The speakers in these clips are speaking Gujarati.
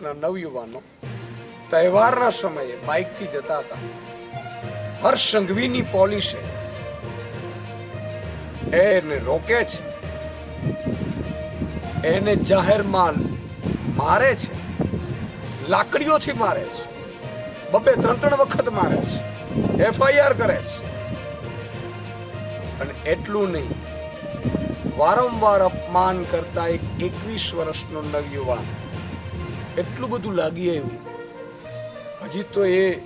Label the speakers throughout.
Speaker 1: વર્ષના નવયુવાનો તહેવારના સમયે બાઇકથી જતા હતા. હર્ષ સંઘવીની પોલીસે એને રોકે છે. એને જાહેર માલ મારે છે. લાકડીઓથી મારે છે. બબે ત્રણ ત્રણ વખત મારે છે. એફઆઈઆર કરે છે. અને એટલું નહીં. વારંવાર અપમાન કરતા એક એકવીસ વર્ષનો નવયુવાન એટલું બધું લાગી આવ્યું. હજી તો એ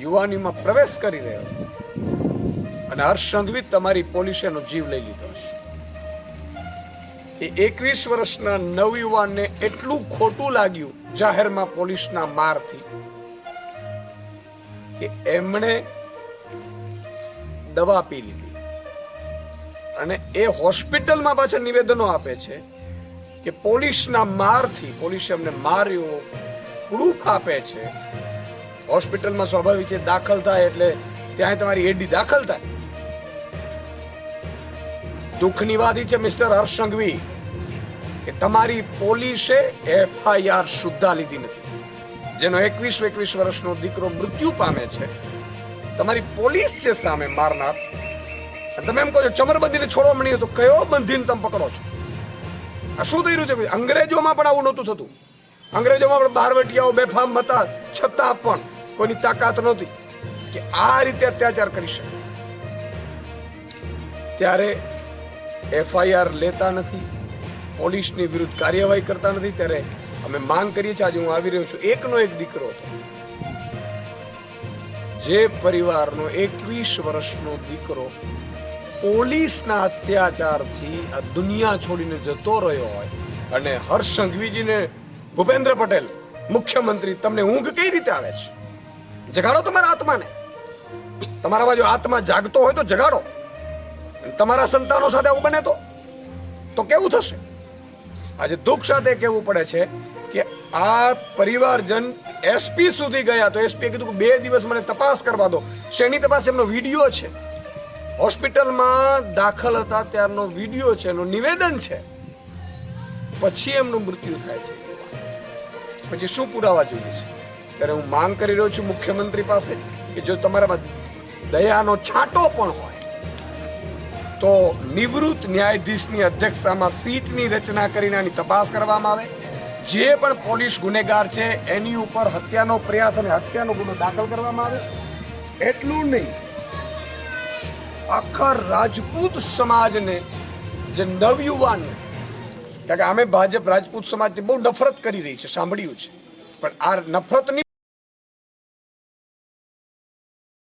Speaker 1: યુવાનીમાં પ્રવેશ કરી રહ્યો. અને હર્ષ તમારી પોલીસે એનો જીવ લઈ લીધો છે એ એકવીસ વર્ષના નવયુવાનને એટલું ખોટું લાગ્યું જાહેરમાં પોલીસના મારથી કે એમણે દવા પી લીધી. અને એ હોસ્પિટલમાં પાછા નિવેદનો આપે છે કે પોલીસના મારથી, પોલીસે અમને માર્યો, પ્રૂફ આપે છે. હોસ્પિટલમાં સ્વાભાવિક છે દાખલ થાય એટલે ત્યાં તમારી એડી દાખલ થાય. દુઃખની વાત છે, મિસ્ટર હર્ષ સંઘવી કે તમારી પોલીસે એફઆઈઆર સુદ્ધા લીધી નથી. જેનો એકવીસ એકવીસ વર્ષનો દીકરો મૃત્યુ પામે છે. તમારી પોલીસ છે સામે મારનાર. તમે એમ કહો છો, ચમરબંધીને છોડવા મળીએ તો કયો બંધીને તમે પકડો છો? શું થઈ રહ્યું છે? અંગ્રેજોમાં પણ આવું નહોતું થતું. અંગ્રેજોમાં પણ બારવટીયાઓ બેફામ હતા, છતાં પણ કોઈની તાકાત નહોતી કે આ રીતે અત્યાચાર કરી શકે. ત્યારે એફઆઈઆર લેતા નથી, પોલીસની વિરુદ્ધ કાર્યવાહી કરતા નથી, ત્યારે અમે માંગ કરીએ છીએ, આજે હું આવી રહ્યો છું, એકનો એક દીકરો હતો. જે પરિવારનો એકવીસ વર્ષનો દીકરો પોલીસના અત્યાચારથી આ દુનિયા છોડીને જતો રહ્યો હોય. અને હર્ષ સંઘવીજીને ભૂપેન્દ્ર પટેલ, મુખ્યમંત્રી, તમને ઊંઘ કઈ રીતે આવે છે? જગાડો તમારા આત્માને. તમારામાં જો આત્મા જાગતો હોય તો જગાડો. તમારા સંતાનો સાથે આવું બને તો? તો કેવું થશે? આજે દુઃખ સાથે કહેવું પડે છે કે આ પરિવારજન એસપી સુધી ગયા, તો એસપીએ કીધું કે બે દિવસ મને તપાસ કરવા દો. શેની તપાસ? એમનો વીડિયો છે. હોસ્પિટલમાં દાખલ હતા ત્યારનો વીડિયો છે, એનું નિવેદન છે. પછી એમનું મૃત્યુ થાય છે. પછી શું પુરાવા જોઈએ છે? ત્યારે હું માંગ કરી રહ્યો છું મુખ્યમંત્રી પાસે કે જો તમારામાં દયાનો છાંટો પણ હોય, તો નિવૃત્ત ન્યાયાધીશની અધ્યક્ષતામાં સીટની રચના કરીને આની તપાસ કરવામાં આવે. જે પણ પોલીસ ગુનેગાર છે, એની ઉપર હત્યાનો પ્રયાસ અને હત્યાનો ગુનો દાખલ કરવામાં આવે એટલું નહીં આખા રાજપૂત સમાજને, જે નવયુવાન કારણ કે અમે ભાજપ રાજપૂત સમાજથી બહુ નફરત કરી રહી છે, સાંભળ્યું છે. પણ આ નફરતની